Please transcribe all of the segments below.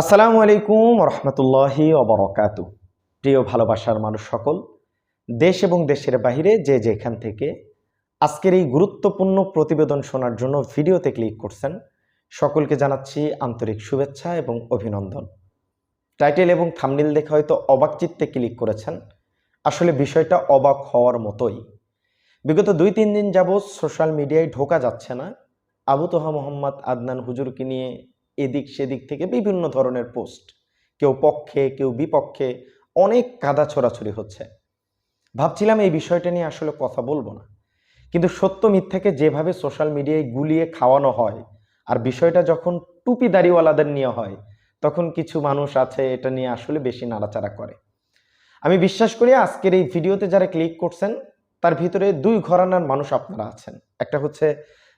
আসসালামু আলাইকুম রহমতুল্লাহি অবরকাতু প্রিয় ভালোবাসার মানুষ সকল, দেশ এবং দেশের বাইরে যে যেখান থেকে আজকের এই গুরুত্বপূর্ণ প্রতিবেদন শোনার জন্য ভিডিওতে ক্লিক করছেন, সকলকে জানাচ্ছি আন্তরিক শুভেচ্ছা এবং অভিনন্দন। টাইটেল এবং থামনিল দেখে হয়তো অবাক চিত্তে ক্লিক করেছেন। আসলে বিষয়টা অবাক হওয়ার মতোই। বিগত দুই তিন দিন যাবৎ সোশ্যাল মিডিয়ায় ঢোকা যাচ্ছে না। আবু তোহা মোহাম্মদ আদনান হুজুরকে নিয়ে এদিক সেদিক থেকে বিভিন্ন ধরনের পোস্ট। কেউ পক্ষে, কেউ বিপক্ষে অনেক কাদা ছোড়াছড়ি হচ্ছে। ভাবছিলাম এই বিষয়টা নিয়ে আসলে কথা বলব না। কিন্তু সত্য মিথ্যাকে যেভাবে সোশ্যাল মিডিয়ায় গুলিয়ে খাওয়ানো হয় আর বিষয়টা যখন টুপি দাড়িওয়ালাদের নিয়ে হয়, তখন কিছু মানুষ আছে এটা নিয়ে আসলে বেশি নাড়াচাড়া করে। আমি বিশ্বাস করি আজকের এই ভিডিওতে যারা ক্লিক করছেন, তার ভিতরে দুই ঘরানার মানুষ আপনারা আছেন। একটা হচ্ছে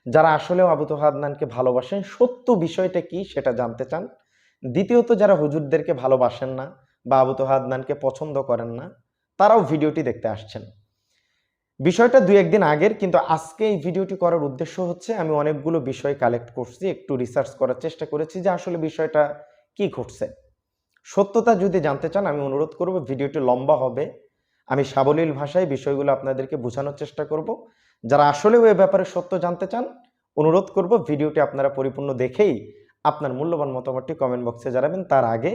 যারা আসলেও আবু তোহা আদনানকে ভালোবাসেন, সত্য বিষয়টা কি সেটা জানতে চান। দ্বিতীয়ত, যারা হুজুরদেরকে ভালোবাসেন না বা আবু তোহা আদনানকে পছন্দ করেন না, তারাও ভিডিওটি দেখতে আসছেন। বিষয়টা দুই একদিন আগের, কিন্তু আজকে এই ভিডিওটি করার উদ্দেশ্য হচ্ছে, আমি অনেকগুলো বিষয় কালেক্ট করছি, একটু রিসার্চ করার চেষ্টা করেছি যে আসলে বিষয়টা কি ঘটছে। সত্যতা যদি জানতে চান, আমি অনুরোধ করব, ভিডিওটি লম্বা হবে। আমি সাবলীল ভাষায় বিষয়গুলো আপনাদেরকে বোঝানোর চেষ্টা করব। যারা আসলেও ওই ব্যাপারে সত্য জানতে চান, অনুরোধ করব ভিডিওটি আপনারা পরিপূর্ণ দেখেই আপনার মূল্যবান মতামতটি কমেন্ট বক্সে জানাবেন। তার আগে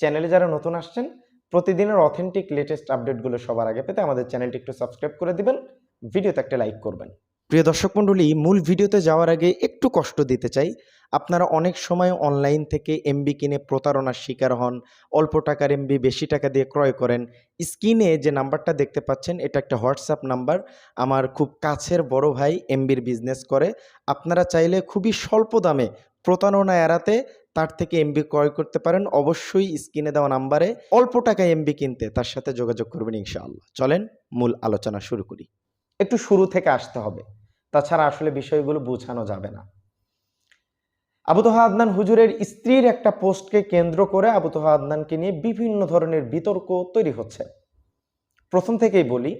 চ্যানেলে যারা নতুন আসছেন, প্রতিদিনের অথেন্টিক লেটেস্ট আপডেটগুলো সবার আগে পেতে আমাদের চ্যানেলটি একটু সাবস্ক্রাইব করে দিবেন, ভিডিওতে একটা লাইক করবেন। প্রিয় দর্শক মণ্ডলী, মূল ভিডিওতে যাওয়ার আগে একটু কষ্ট দিতে চাই। আপনারা অনেক সময় অনলাইন থেকে এমবি কিনে প্রতারণার শিকার হন, অল্প টাকার এমবি বেশি টাকা দিয়ে ক্রয় করেন। স্ক্রিনে যে নাম্বারটা দেখতে পাচ্ছেন, এটা একটা হোয়াটসঅ্যাপ নাম্বার। আমার খুব কাছের বড় ভাই এমবির বিজনেস করে। আপনারা চাইলে খুবই স্বল্প দামে প্রতারণা এড়াতে তার থেকে এমবি ক্রয় করতে পারেন। অবশ্যই স্ক্রিনে দেওয়া নাম্বারে অল্প টাকায় এমবি কিনতে তার সাথে যোগাযোগ করবেন ইনশাআল্লাহ। চলেন, মূল আলোচনা শুরু করি। একটু শুরু থেকে আসতে হবে। তাছাড়া আসলে বিষয়গুলো বোঝানো যাবে না। আবু তোহা আদনান হুজুরের স্ত্রীর একটা পোস্টকে কেন্দ্র করে আবু তোহা আদনানকে নিয়ে বিভিন্ন ধরনের বিতর্ক তৈরি হচ্ছে। প্রথম থেকেই বলি,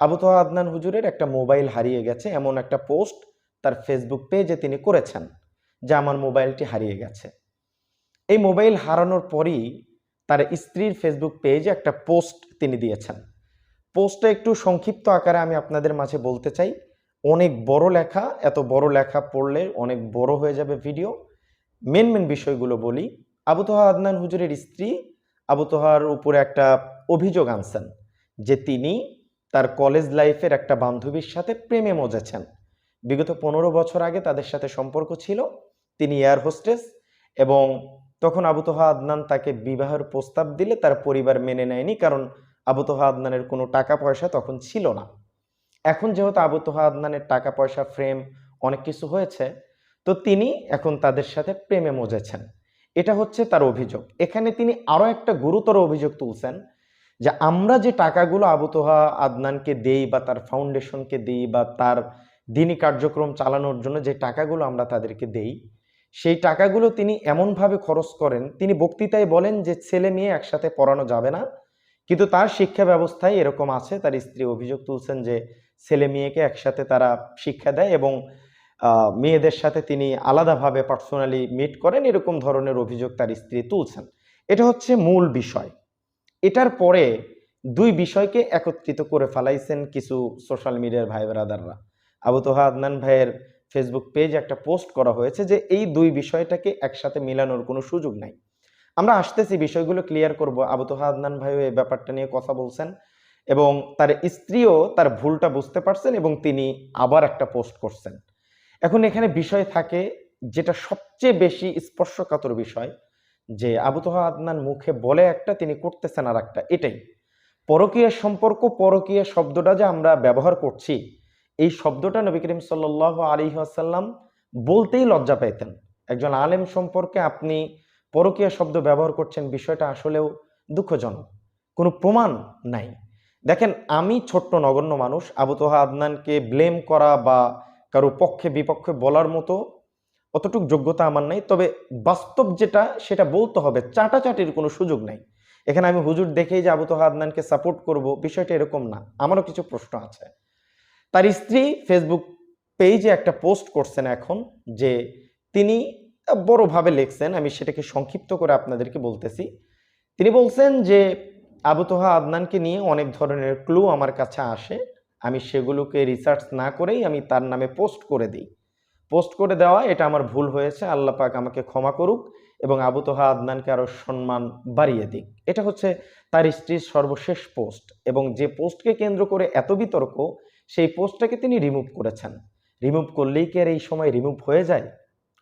আবু তোহা আদনান হুজুরের একটা মোবাইল হারিয়ে গেছে, এমন একটা পোস্ট তার ফেসবুক পেজে তিনি করেছেন, যে আমার মোবাইলটি হারিয়ে গেছে। এই মোবাইল হারানোর পরই তার স্ত্রীর ফেসবুক পেজে একটা পোস্ট তিনি দিয়েছেন। পোস্টটা একটু সংক্ষিপ্ত আকারে আমি আপনাদের মাঝে বলতে চাই, অনেক বড় লেখা, এত বড় লেখা পড়লে অনেক বড় হয়ে যাবে ভিডিও মেন মেন বিষয়গুলো বলি। আবু তোহা আদনান হুজুরের স্ত্রী আবু তোহার উপরে একটা অভিযোগ আনছেন যে তিনি তার কলেজ লাইফের একটা বান্ধবীর সাথে প্রেমে মজেছেন। বিগত পনেরো বছর আগে তাদের সাথে সম্পর্ক ছিল, তিনি এয়ার হোস্টেস এবং তখন আবু তোহা আদনান তাকে বিবাহের প্রস্তাব দিলে তার পরিবার মেনে নেয়নি কারণ আবু তোহা আদনানের কোনো টাকা পয়সা তখন ছিল না। এখন যেহেতু আবু তোহা আদনানের টাকা পয়সা ফ্রেম অনেক কিছু হয়েছে তো তিনি এখন তাদের সাথে প্রেমে মজেছেন। এটা হচ্ছে তার অভিযোগ। এখানে তিনি আরও একটা গুরুতর অভিযোগ তুলছেন যে আমরা যে টাকাগুলো আবু তোহা আদনানকে দেই বা তার ফাউন্ডেশনকে দিই বা তার দিনী কার্যক্রম চালানোর জন্য যে টাকাগুলো আমরা তাদেরকে দেই, সেই টাকাগুলো তিনি এমনভাবে খরচ করেন, তিনি বক্তৃতায় বলেন যে ছেলে মেয়ে একসাথে পড়ানো যাবে না, কিন্তু তার শিক্ষা ব্যবস্থায় এরকম আছে, তার স্ত্রী অভিযোগ তুলছেন যে ছেলে মেয়েকে একসাথে তারা শিক্ষা দেয় এবং মেয়েদের সাথে তিনি আলাদাভাবে পার্সোনালি মিট করেন, এরকম ধরনের অভিযোগ তার স্ত্রী তুলছেন। এটা হচ্ছে মূল বিষয়। এটার পরে দুই বিষয়কে একত্রিত করে ফেলাইছেন কিছু সোশ্যাল মিডিয়ার ভাই ব্রাদাররা আবু তোহা আদনান ভাইয়ের ফেসবুক পেজ একটা পোস্ট করা হয়েছে যে এই দুই বিষয়টাকে একসাথে মিলানোর কোনো সুযোগ নাই। আমরা আসতেছি, বিষয়গুলো ক্লিয়ার করব। আবু তোহা আদনান ভাইও এই ব্যাপারটা নিয়ে কথা বলছেন এবং তার স্ত্রীও তার ভুলটা বুঝতে পারছেন এবং তিনি আবার একটা পোস্ট করছেন। এখন এখানে বিষয় থাকে যেটা সবচেয়ে বেশি স্পর্শকাতর বিষয়, যে আবু তোহা আদনান মুখে বলে একটা, তিনি করতেছেন আর একটা, এটাই। পরকীয়া সম্পর্ক, পরকীয়া শব্দটা যে আমরা ব্যবহার করছি, এই শব্দটা নবী করিম সাল্লাহ আলী আসাল্লাম বলতেই লজ্জা পেতেন একজন আলেম সম্পর্কে আপনি পরকীয়া শব্দ ব্যবহার করছেন, বিষয়টা আসলেও দুঃখজনক। কোনো প্রমাণ নাই। দেখেন, আমি ছোট্ট নগণ্য মানুষ, আবু তোহা আদনানকে ব্লেম করা বা কারও পক্ষে, বিপক্ষে বলার মতো অতটুকু যোগ্যতা আমার নাই। তবে বাস্তব যেটা, সেটা বলতে হবে। চাটাচাটির কোনো সুযোগ নাই। এখানে আমি হুজুর দেখেই যে আবু তোহা আদনানকে সাপোর্ট করব, বিষয়টা এরকম না। আমারও কিছু প্রশ্ন আছে। তার স্ত্রী ফেসবুক পেজে একটা পোস্ট করছেন এখন, যে তিনি বড়ভাবে লিখছেন, আমি সেটাকে সংক্ষিপ্ত করে আপনাদেরকে বলতেছি। তিনি বলছেন যে আবু তোহা আদনানকে নিয়ে অনেক ধরনের ক্লু আমার কাছে আসে। আমি সেগুলোকে রিসার্চ না করেই আমি তার নামে পোস্ট করে দিই। পোস্ট করে দেওয়া, এটা আমার ভুল হয়েছে, আল্লাহ পাক আমাকে ক্ষমা করুক এবং আবু তোহা আদনানকে আরও সম্মান বাড়িয়ে দিক। এটা হচ্ছে তার স্ত্রীর সর্বশেষ পোস্ট এবং যে পোস্টকে কেন্দ্র করে এত বিতর্ক, সেই পোস্টটাকে তিনি রিমুভ করেছেন। রিমুভ করলেই কি আর এই সময় রিমুভ হয়ে যায়?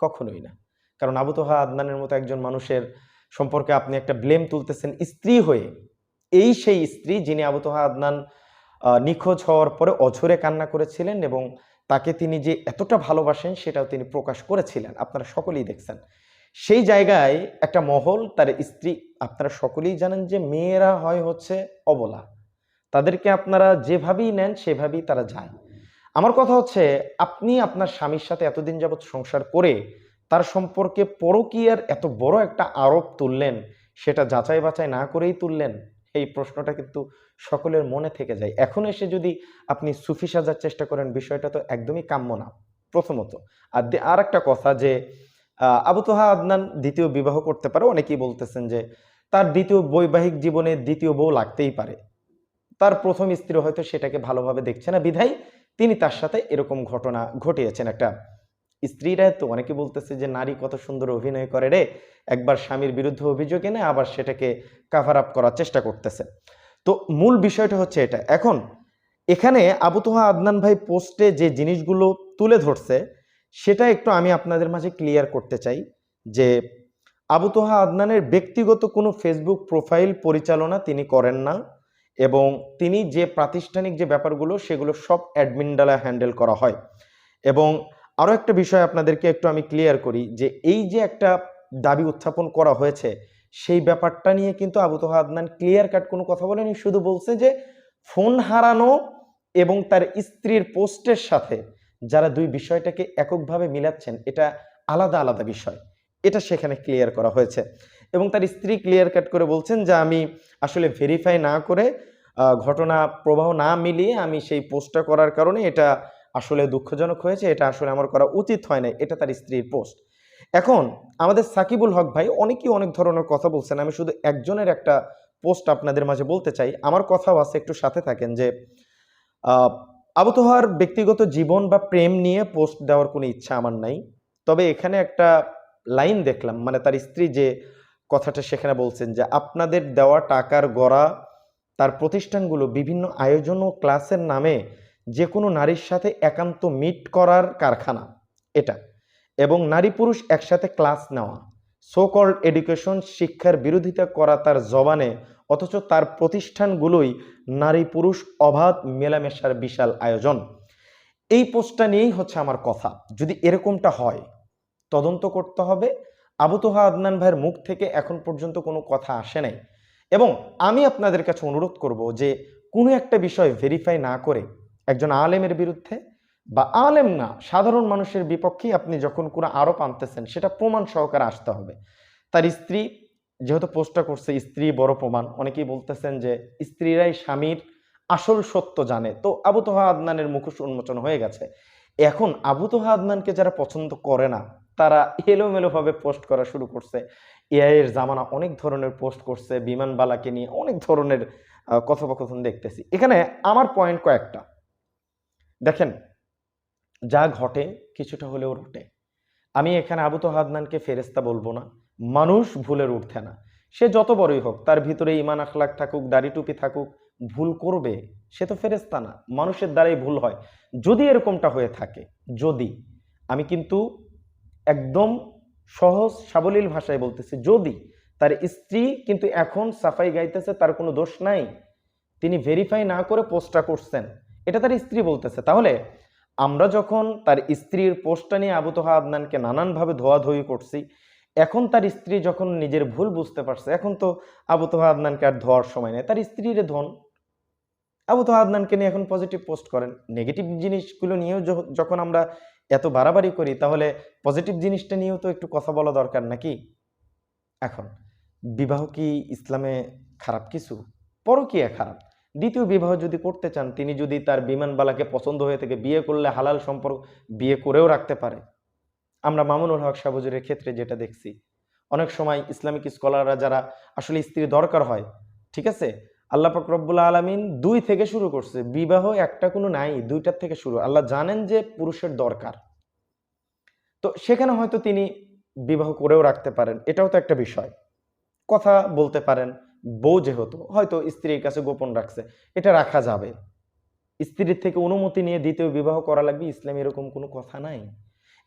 কখনোই না। কারণ আবু তোহা আদনানের মতো একজন মানুষের সম্পর্কে আপনি একটা ব্লেম তুলতেছেন স্ত্রী হয়ে। এই সেই স্ত্রী যিনি আবু তোহা আদনান নিখোঁজ হওয়ার পরে অঝরে কান্না করেছিলেন এবং তাকে তিনি যে এতটা ভালোবাসেন সেটাও তিনি প্রকাশ করেছিলেন। আপনারা সকলেই দেখছেন। সেই জায়গায় একটা মহল, তার স্ত্রী, আপনারা সকলেই জানেন যে মেয়েরা হয় হচ্ছে অবলা। তাদেরকে আপনারা যেভাবেই নেন, সেভাবেই তারা যায়। আমার কথা হচ্ছে, আপনি আপনার স্বামীর সাথে এতদিন যাবৎ সংসার করে তার সম্পর্কে পরকীয়ার এত বড় একটা আরোপ তুললেন, সেটা যাচাই বাছাই না করেই তুললেন? এই প্রশ্নটা কিন্তু সকলের মনে থেকে যায়। এখন এসে যদি আপনি সুফি সাজার চেষ্টা করেন, বিষয়টা তো একদমই কাম্য না। প্রথমত, আর আর একটা কথা যে আবু তোহা আদনান দ্বিতীয় বিবাহ করতে পারে। অনেকেই বলতেছেন যে, তার দ্বিতীয় বৈবাহিক জীবনে দ্বিতীয় বউ লাগতেই পারে। তার প্রথম স্ত্রী হয়তো সেটাকে ভালোভাবে দেখছে না। বিধায় তিনি তার সাথে এরকম ঘটনা ঘটিয়েছেন। একটা স্ত্রীরা তো অনেকে বলতেছে যে নারী কত সুন্দর অভিনয় করে রে, একবার স্বামীর বিরুদ্ধে অভিযোগ এনে আবার সেটাকে কাভার আপ করার চেষ্টা করতেছে। তো মূল বিষয়টা হচ্ছে এটা। এখন এখানে আবু তোহা আদনান ভাই পোস্টে যে জিনিসগুলো তুলে ধরছে, সেটা একটু আমি আপনাদের মাঝে ক্লিয়ার করতে চাই যে আবু তোহা আদনানের ব্যক্তিগত কোনো ফেসবুক প্রোফাইল পরিচালনা তিনি করেন না এবং তিনি যে প্রাতিষ্ঠানিক যে ব্যাপারগুলো, সেগুলো সব অ্যাডমিন দ্বারা হ্যান্ডেল করা হয়। এবং আরও একটা বিষয় আপনাদেরকে একটু আমি ক্লিয়ার করি যে এই যে একটা দাবি উত্থাপন করা হয়েছে, সেই ব্যাপারটা নিয়ে কিন্তু আবু তোহা আদনান ক্লিয়ার কাট কোনো কথা বলেনি। শুধু বলছে যে ফোন হারানো এবং তার স্ত্রীর পোস্টের সাথে যারা দুই বিষয়টাকে এককভাবে মিলাচ্ছেন, এটা আলাদা আলাদা বিষয়। এটা সেখানে ক্লিয়ার করা হয়েছে। এবং তার স্ত্রী ক্লিয়ার কাট করে বলছেন যে আমি আসলে ভেরিফাই না করে ঘটনা প্রবাহ না মিলিয়ে আমি সেই পোস্টটা করার কারণে এটা আসলে দুঃখজনক হয়েছে এটা আসলে আমার করা উচিত হয় না এটা তার স্ত্রীর পোস্ট। এখন আমাদের সাকিবুল হক ভাই অনেকেই অনেক ধরনের কথা বলছেন আমি শুধু একজনের একটা পোস্ট আপনাদের মাঝে বলতে চাই আমার কথাও আছে একটু সাথে থাকেন যে আহ, আবু ব্যক্তিগত জীবন বা প্রেম নিয়ে পোস্ট দেওয়ার কোনো ইচ্ছা আমার নাই তবে এখানে একটা লাইন দেখলাম মানে তার স্ত্রী যে কথাটা সেখানে বলছেন যে আপনাদের দেওয়া টাকার গড়া তার প্রতিষ্ঠানগুলো বিভিন্ন আয়োজন ও ক্লাসের নামে যে কোনো নারীর সাথে একান্ত মিট করার কারখানা, এটা। এবং নারী পুরুষ একসাথে ক্লাস নেওয়া সো কল্ড এডুকেশন শিক্ষার বিরোধিতা করা তার জবানে, অথচ তার প্রতিষ্ঠানগুলোই নারী পুরুষ অবাধ মেলামেশার বিশাল আয়োজন। এই পোস্টটা নিয়েই হচ্ছে আমার কথা। যদি এরকমটা হয়, তদন্ত করতে হবে। আবু তোহা আদনান ভাইয়ের মুখ থেকে এখন পর্যন্ত কোনো কথা আসে নাই। এবং আমি আপনাদের কাছে অনুরোধ করব যে কোনো একটা বিষয় ভেরিফাই না করে একজন আলেমের বিরুদ্ধে বা আলেম না, সাধারণ মানুষের বিপক্ষেই আপনি যখন কোনো আরোপ আনতেছেন, সেটা প্রমাণ সহকারে আসতে হবে। তার স্ত্রী, যেহেতু পোস্টটা করছে, স্ত্রী বড় প্রমাণ। অনেকেই বলতেছেন যে স্ত্রীরাই স্বামীর আসল সত্য জানে। তো আবু তোহা আদনানের মুখোশ উন্মোচন হয়ে গেছে। এখন আবু তোহা আদনানকে যারা পছন্দ করে না, তারা এলোমেলোভাবে পোস্ট করা শুরু করছে। এআই এর জামানা অনেক ধরনের পোস্ট করছে বিমানবালাকে নিয়ে অনেক ধরনের কথোপকথন দেখতেছি। এখানে আমার পয়েন্ট কয়েকটা। দেখেন, যা ঘটে কিছুটা হলেও রটে। আমি এখানে আবু তোহা আদনানকে ফেরেস্তা বলব না, মানুষ ভুলের উঠতে না। সে যত বড়ই হোক, তার ভিতরে ইমান আখলাক থাকুক, দাড়ি টুপি থাকুক, ভুল করবে, সে তো ফেরেস্তা না। মানুষের দ্বারাই ভুল হয়। যদি এরকমটা হয়ে থাকে, যদি, আমি কিন্তু একদম সহজ সাবলীল ভাষায় বলতেছি, যদি তার স্ত্রী কিন্তু এখন সাফাই গাইতেছে, তার কোনো দোষ নাই। তিনি ভেরিফাই না করে পোস্টটা করছেন। এটা তার স্ত্রী বলতেছে। তাহলে আমরা যখন তার স্ত্রীর পোস্টটা নিয়ে আবু তোহা আদনানকে নানানভাবে ধোয়াধুয়ি করছি, এখন তার স্ত্রী যখন নিজের ভুল বুঝতে পারছে, এখন তো আবু তোহা আদনানকে আর ধোয়ার সময় নেই। তার স্ত্রীর ধন। আবু তোহা আদনানকে নিয়ে এখন পজিটিভ পোস্ট করেন। নেগেটিভ জিনিসগুলো নিয়েও যখন আমরা এত বাড়াবাড়ি করি, তাহলে পজিটিভ জিনিসটা নিয়েও তো একটু কথা বলা দরকার নাকি? এখন, বিবাহ কি ইসলামে খারাপ কিছু? পরকীয়া খারাপ। দ্বিতীয় বিবাহ যদি করতে চান, তিনি যদি তার বিমানবালাকে পছন্দ হয়ে থেকে বিয়ে করলে হালাল সম্পর্ক বিয়ে করেও রাখতে পারে। আমরা মামুনুল হক সাবুজুরের ক্ষেত্রে যেটা দেখছি, অনেক সময় ইসলামিক স্কলাররা যারা আসলে স্ত্রী দরকার হয়, ঠিক আছে? আল্লাহ পাক রব্বুল আলমিন দুই থেকে শুরু করছে, বিবাহ একটা কোনো নাই, দুইটার থেকে শুরু। আল্লাহ জানেন যে পুরুষের দরকার। তো সেখানে হয়তো তিনি বিবাহ করেও রাখতে পারেন, এটাও তো একটা বিষয়। কথা বলতে পারেন বউ যেহেতু, হয়তো স্ত্রীর কাছে গোপন রাখছে, এটা রাখা যাবে। স্ত্রীর থেকে অনুমতি নিয়ে দ্বিতীয় বিবাহ করা লাগবে, ইসলাম এরকম কোনো কথা নাই।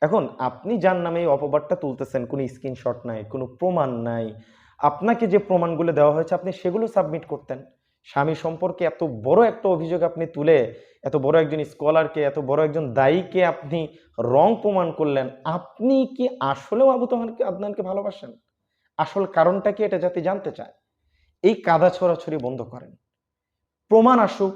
এখন আপনি যার নামে এই অপবাদটা তুলতেছেন, কোনো স্ক্রিনশট নাই, কোনো প্রমাণ নাই, আপনাকে যে প্রমাণগুলো দেওয়া হয়েছে, আপনি সেগুলো সাবমিট করতেন। স্বামী সম্পর্কে এত বড় একটা অভিযোগ আপনি তুলে, এত বড় একজন স্কলারকে, এত বড় একজন দায়ীকে আপনি রং প্রমাণ করলেন, আপনি কি আসলেও আবু তোহানকে আদনানকে ভালোবাসেন? আসল কারণটা কি এটা যাতে জানতে চায়? এই কাদা ছড়াছড়ি বন্ধ করেন। প্রমাণ আসুক,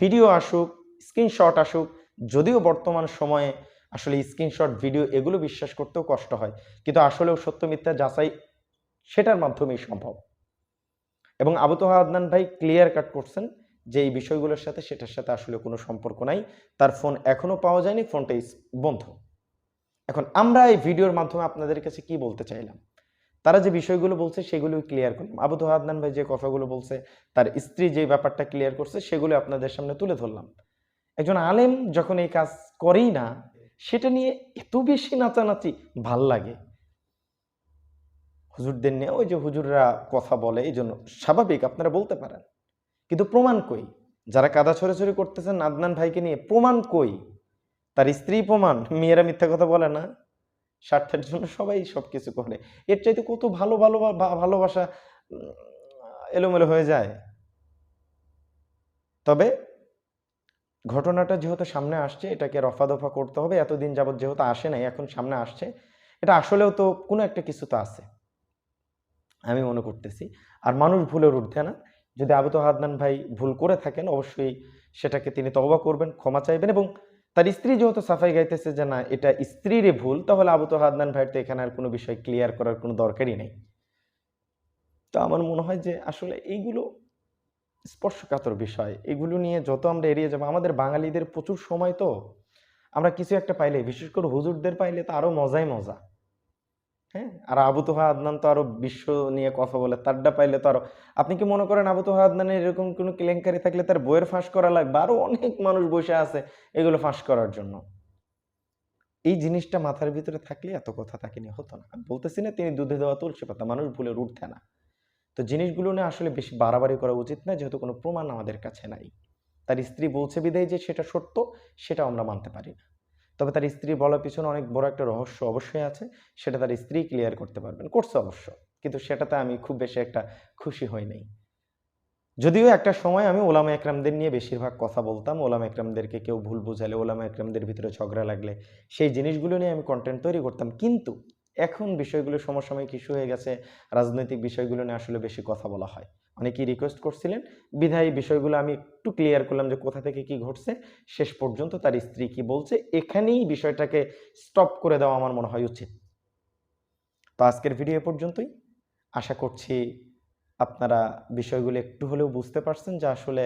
ভিডিও আসুক, স্ক্রিনশট আসুক, যদিও বর্তমান সময়ে আসলে স্ক্রিনশট, ভিডিও এগুলো বিশ্বাস করতেও কষ্ট হয়, কিন্তু আসলেও সত্য মিথ্যা যাচাই সেটার মাধ্যমেই সম্ভব। এবং আবু তোহা আদনান ভাই ক্লিয়ার কাট করছেন যে এই বিষয়গুলোর সাথে সেটার সাথে আসলে কোনো সম্পর্ক নাই, তার ফোন এখনও পাওয়া যায়নি ফোনটা বন্ধ। এখন আমরা এই ভিডিওর মাধ্যমে আপনাদের কাছে কি বলতে চাইলাম? তারা যে বিষয়গুলো বলছে সেগুলো ক্লিয়ার করলাম আবু তোহা আদনান ভাই যে কথাগুলো বলছে, তার স্ত্রী যে ব্যাপারটা ক্লিয়ার করছে, সেগুলো আপনাদের সামনে তুলে ধরলাম। একজন আলেম যখন এই কাজ করেই না, সেটা নিয়ে এত বেশি নাচানাচি ভালো লাগে। হুজুরদের নিয়ে ওই যে হুজুররা কথা বলে, এই জন্য স্বাভাবিক, আপনারা বলতে পারেন। কিন্তু প্রমাণ কই? যারা কাদা ছড়াছড়ি করতেছেন আদনান ভাইকে নিয়ে, প্রমাণ কই? তার স্ত্রী প্রমাণ, মেয়েরা মিথ্যা কথা বলে না। স্বার্থের জন্য সবাই সব কিছু করে। এর চাইতে কত ভালো ভালো ভালোবাসা এলোমেলো হয়ে যায়? তবে ঘটনাটা যেহেতু সামনে আসছে, এটাকে রফা দফা করতে হবে। এতদিন যাবৎ যেহেতু আসে নাই, এখন সামনে আসছে। এটা আসলেও তো কোনো একটা কিছু তো আছে। আমি মনে করতেছি। আর মানুষ ভুলের ঊর্ধ্বে না। যদি আবু হাদনান ভাই ভুল করে থাকেন, অবশ্যই সেটাকে তিনি তওবা করবেন, ক্ষমা চাইবেন এবং তার স্ত্রী যেহেতু সাফাই গাইতেছে যে না, এটা স্ত্রীর ভুল, তাহলে আবু তো হাদনান ভাইয়ের তো এখানে আর কোনো বিষয় ক্লিয়ার করার কোনো দরকারই নেই। তো আমার মনে হয় যে আসলে এইগুলো স্পর্শকাতর বিষয়। এগুলো নিয়ে যত আমরা এড়িয়ে যাব, আমাদের বাঙালিদের প্রচুর সময় তো আমরা কিছু একটা পাইলে, বিশেষ করে হুজুরদের পাইলে তো আরও মজাই মজা। হ্যাঁ আর আবু তোহা আদনান তো আরও বিশ্ব নিয়ে কথা বলে তারটা পাইলে তো আরও, আপনি কি মনে করেন আবু তোহা আদনানের এরকম কোনো কেলেঙ্কারি থাকলে তার বইয়ের ফাঁস করা লাগবে? আরও অনেক মানুষ বসে আছে এগুলো ফাঁস করার জন্য। এই জিনিসটা মাথার ভিতরে থাকলে এত কথা তাকে নিয়ে হতো না। বলতেছি না তিনি দুধে দেওয়া তুলসী পাতা, মানুষ ভুলে উঠতে না। তো জিনিসগুলো নিয়ে আসলে বেশি বাড়াবাড়ি করা উচিত না, যেহেতু কোনো প্রমাণ আমাদের কাছে নাই। তার স্ত্রী বলছে বিদায় যে সেটা সত্য সেটা আমরা মানতে পারি না। তবে তার স্ত্রী বলার পিছনে অনেক বড় একটা রহস্য অবশ্যই আছে। সেটা তার স্ত্রী ক্লিয়ার করতে পারবেন। করছে অবশ্য। কিন্তু সেটাতে আমি খুব বেশি একটা খুশি হই নাই। যদিও একটা সময় আমি ওলামা একরামদের নিয়ে বেশিরভাগ কথা বলতাম। ওলাম একরামদেরকে কেউ ভুল বুঝালে, ওলামা একরামদের ভিতরে ঝগড়া লাগলে সেই জিনিসগুলো নিয়ে আমি কন্টেন্ট তৈরি করতাম। কিন্তু এখন বিষয়গুলো সমসাময়িক ইস্যু হয়ে গেছে, রাজনৈতিক বিষয়গুলো নিয়ে আসলে বেশি কথা বলা হয়। অনেকেই রিকোয়েস্ট করছিলেন, বিধায় বিষয়গুলো আমি একটু ক্লিয়ার করলাম যে কোথা থেকে কি ঘটছে, শেষ পর্যন্ত তার স্ত্রী কি বলছে, এখানেই বিষয়টাকে স্টপ করে দেওয়া আমার মনে হয় উচিত। তো আজকের ভিডিও পর্যন্তই। আশা করছি আপনারা বিষয়গুলো একটু হলেও বুঝতে পারছেন যে আসলে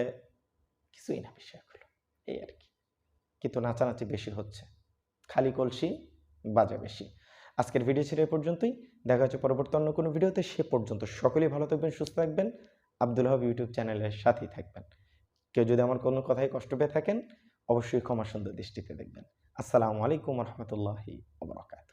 কিছুই না বিষয়গুলো এই আর কি। কিন্তু নাচানাচি বেশি হচ্ছে। খালি কলসি, বাজে বেশি। আজকের ভিডিও ছিল এ পর্যন্তই। দেখা হচ্ছে পরবর্তী অন্য কোনো ভিডিওতে সে পর্যন্ত সকলেই ভালো থাকবেন, সুস্থ থাকবেন। আব্দুল হব ইউটিউব চ্যানেলের সাথেই থাকবেন। কেউ যদি আমার কোনো কথায় কষ্ট পেয়ে থাকেন, অবশ্যই ক্ষমা সুন্দর দৃষ্টিতে দেখবেন। আসসালামু আলাইকুম রহমতুল্লাহি ওবরাকাত